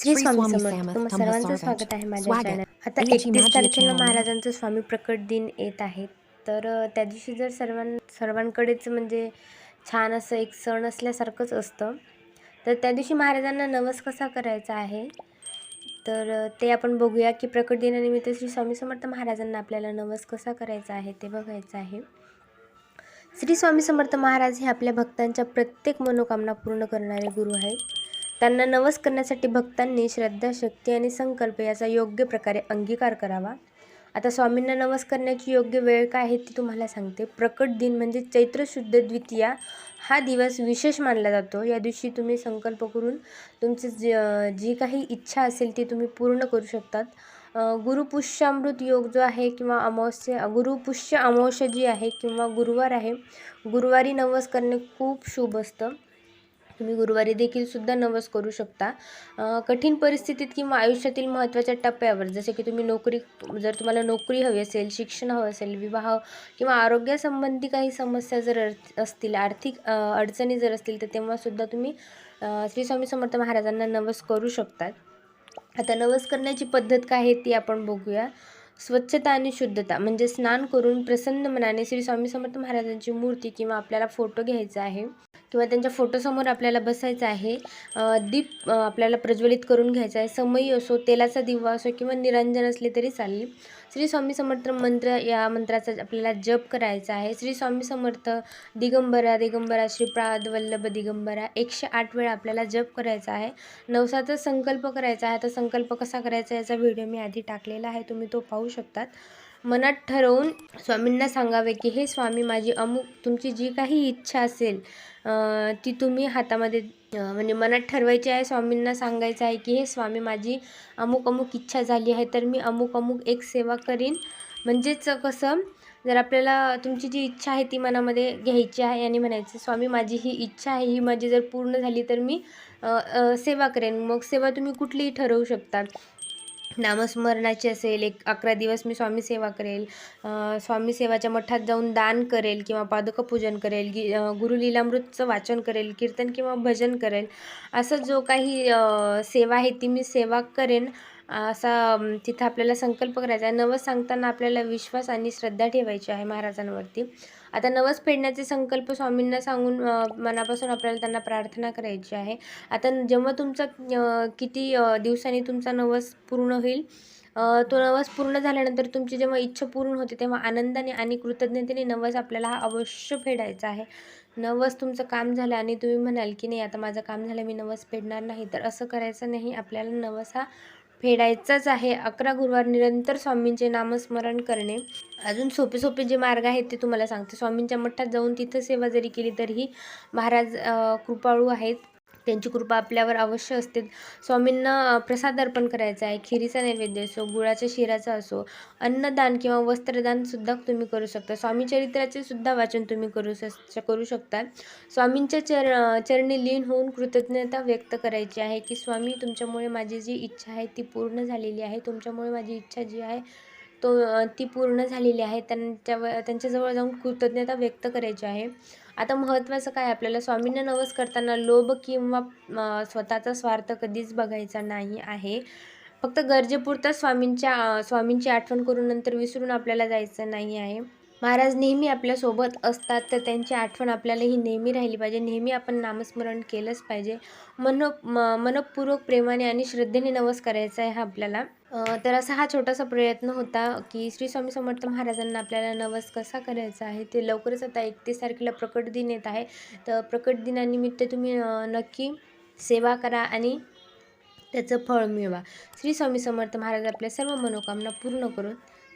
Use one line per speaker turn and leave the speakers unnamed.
श्री स्वामी समर्थ. तुम्हा सर्वांचं. स्वागत आहे माझ्या. चॅनल आता एकतीस तारखेला. महाराजांचं स्वामी प्रकट दिन येत आहे. तर त्या दिवशी जर सर्वां सर्वांकडेच म्हणजे छान असं एक सण असल्यासारखंच असतं. तर त्या दिवशी महाराजांना नवस कसा करायचा आहे? तर ते आपण बघूया की प्रकट दिनानिमित्त श्री स्वामी समर्थ महाराजांना आपल्याला नवस कसा करायचा आहे ते बघायचं आहे. श्री स्वामी समर्थ महाराज हे आपल्या भक्तांच्या प्रत्येक मनोकामना पूर्ण करणारे गुरु आहेत. त्यांना नवस करण्यासाठी भक्तांनी श्रद्धा शक्ती आणि संकल्प याचा योग्य प्रकारे अंगीकार करावा. आता स्वामींना नवस करण्याची योग्य वेळ काय आहे ती तुम्हाला सांगते. प्रकट दिन म्हणजे चैत्र शुद्ध द्वितीया हा दिवस विशेष मानला जातो. या दिवशी तुम्ही संकल्प करून तुमची जी जी काही इच्छा असेल ती तुम्ही पूर्ण करू शकतात. गुरुपुष्यामृत योग जो आहे किंवा अमावस्या गुरुपुष्य अमावस्या जी आहे किंवा गुरुवार आहे गुरुवारी नवस करणे खूप शुभ असतं. तुम्ही गुरुवारी देखील सुद्धा नवस करू शकता. कठीण परिस्थितीत किंवा आयुष्यातील महत्त्वाच्या टप्प्यावर जसे की तुम्ही नोकरी जर तुम्हाला नोकरी हवी असेल शिक्षण हवं असेल विवाह किंवा आरोग्यासंबंधी काही समस्या जर असतील आर्थिक अडचणी जर असतील तर तेव्हासुद्धा तुम्ही श्री स्वामी समर्थ महाराजांना नवस करू शकतात. आता नवस करण्याची पद्धत काय आहे ती आपण बघूया. स्वच्छता आणि शुद्धता म्हणजे स्नान करून प्रसन्न मनाने श्री स्वामी समर्थ महाराजांची मूर्ती किंवा आपल्याला फोटो घ्यायचा आहे. किंवा त्यांच्या फोटोसमोर आपल्याला बसायचं आहे दीप आपल्याला प्रज्वलित करून घ्यायचा आहे समयी असो तेलाचा दिवा असो किंवा निरंजन असले तरी चालेल. श्री स्वामी समर्थ मंत्र या मंत्राचा आपल्याला जप करायचा आहे. श्री स्वामी समर्थ दिगंबरा दिगंबरा श्रीपाद वल्लभ दिगंबरा एकशे आठ वेळा आपल्याला जप करायचा आहे. नवसाचा संकल्प करायचा आहे. तर संकल्प कसा करायचा याचा व्हिडिओ मी आधी टाकलेला आहे तुम्ही तो पाहू शकतात. मनात ठरवून स्वामींना सांगावे की हे स्वामी माझी अमुक तुमची जी काही इच्छा असेल ती तुम्ही हातामध्ये म्हणजे मनात ठरवायची आहे स्वामींना सांगायचं आहे की हे स्वामी माझी अमुक अमुक इच्छा झाली आहे तर मी अमुक अमुक एक सेवा करीन. म्हणजेच कसं जर आपल्याला तुमची जी इच्छा आहे ती मनामध्ये घ्यायची आहे आणि म्हणायचं स्वामी माझी ही इच्छा आहे ही माझी जर पूर्ण झाली तर मी सेवा करेन. मग सेवा तुम्ही कुठलीही ठरवू शकता. नामस्मरणाची असेल एक अकरा दिवस मी स्वामी सेवा करेल स्वामीसेवाच्या स्वामी सेवाच्या मठात जाऊन दान करेल किंवा पादुका पूजन करेल गि गुरुलीलामृतचं वाचन करेल कीर्तन किंवा भजन करेल असं जो काही सेवा आहे ती मी सेवा करेन. असा तिथं आपल्याला संकल्प करायचा आहे. नवस सांगताना आपल्याला विश्वास आणि श्रद्धा ठेवायची आहे महाराजांवरती. आता नवस फेडण्याचे संकल्प स्वामींना सांगून मनापासून आपल्याला त्यांना प्रार्थना करायची आहे. आता जेव्हा तुमचा किती दिवसांनी तुमचा नवस पूर्ण होईल तो नवस पूर्ण झाल्यानंतर तुमची जेव्हा इच्छा पूर्ण होते तेव्हा आनंदाने आणि कृतज्ञतेने नवस आपल्याला हा अवश्य फेडायचा आहे. नवस तुमचं काम झालं आणि तुम्ही म्हणाल की नाही आता माझं काम झालं मी नवस फेडणार नाही. तर असं करायचं नाही. आपल्याला नवस हा फेडायचाच आहे. अकरा गुरुवार निरंतर स्वामींचे नामस्मरण करणे. अजून सोपे सोपे जे मार्ग आहेत ते तुम्हाला सांगते. स्वामींच्या मठात जाऊन तिथं सेवा जरी केली तरीही महाराज कृपाळू आहेत. त्यांची कृपा आपल्यावर अवश्य असते. स्वामींना प्रसाद अर्पण करायचा आहे. खिरीचा नैवेद्य असो गुळाच्या शिराचा असो अन्नदान किंवा वस्त्रदान सुद्धा तुम्ही करू शकता. स्वामी चरित्राचे सुद्धा वाचन तुम्ही करू श करू शकता. स्वामींच्या चर चरणी लीन होऊन कृतज्ञता व्यक्त करायची आहे की स्वामी तुमच्यामुळे माझी जी इच्छा आहे ती पूर्ण झालेली आहे. तुमच्यामुळे माझी इच्छा जी आहे तो ती पूर्ण झालेली आहे. त्यांच्यावर त्यांच्याजवळ जाऊन कृतज्ञता व्यक्त करायची आहे. आता महत्त्वाचं काय? आपल्याला स्वामींना नवस करताना लोभ किंवा स्वतःचा स्वार्थ कधीच बघायचा नाही आहे. फक्त गरजेपुरता स्वामींच्या स्वामींची आठवण करून नंतर विसरून आपल्याला जायचं नाही आहे. महाराज नेहमी आपल्यासोबत असतात तर त्यांची आठवण आपल्याला ही नेहमी राहिली पाहिजे. नेहमी आपण नामस्मरण केलंच पाहिजे. मन म मनपूर्वक प्रेमाने आणि श्रद्धेने नवस करायचा आहे हा आपल्याला. तर असा हा छोटासा प्रयत्न होता की श्री स्वामी समर्थ महाराजांना आपल्याला नवस कसा करायचा आहे ते लवकरच आता एकतीस तारखेला प्रकट दिन येत आहे. तर प्रकट दिनानिमित्त तुम्ही नक्की सेवा करा आणि त्याचं फळ मिळवा. श्री स्वामी समर्थ महाराज आपल्या सर्व मनोकामना पूर्ण करून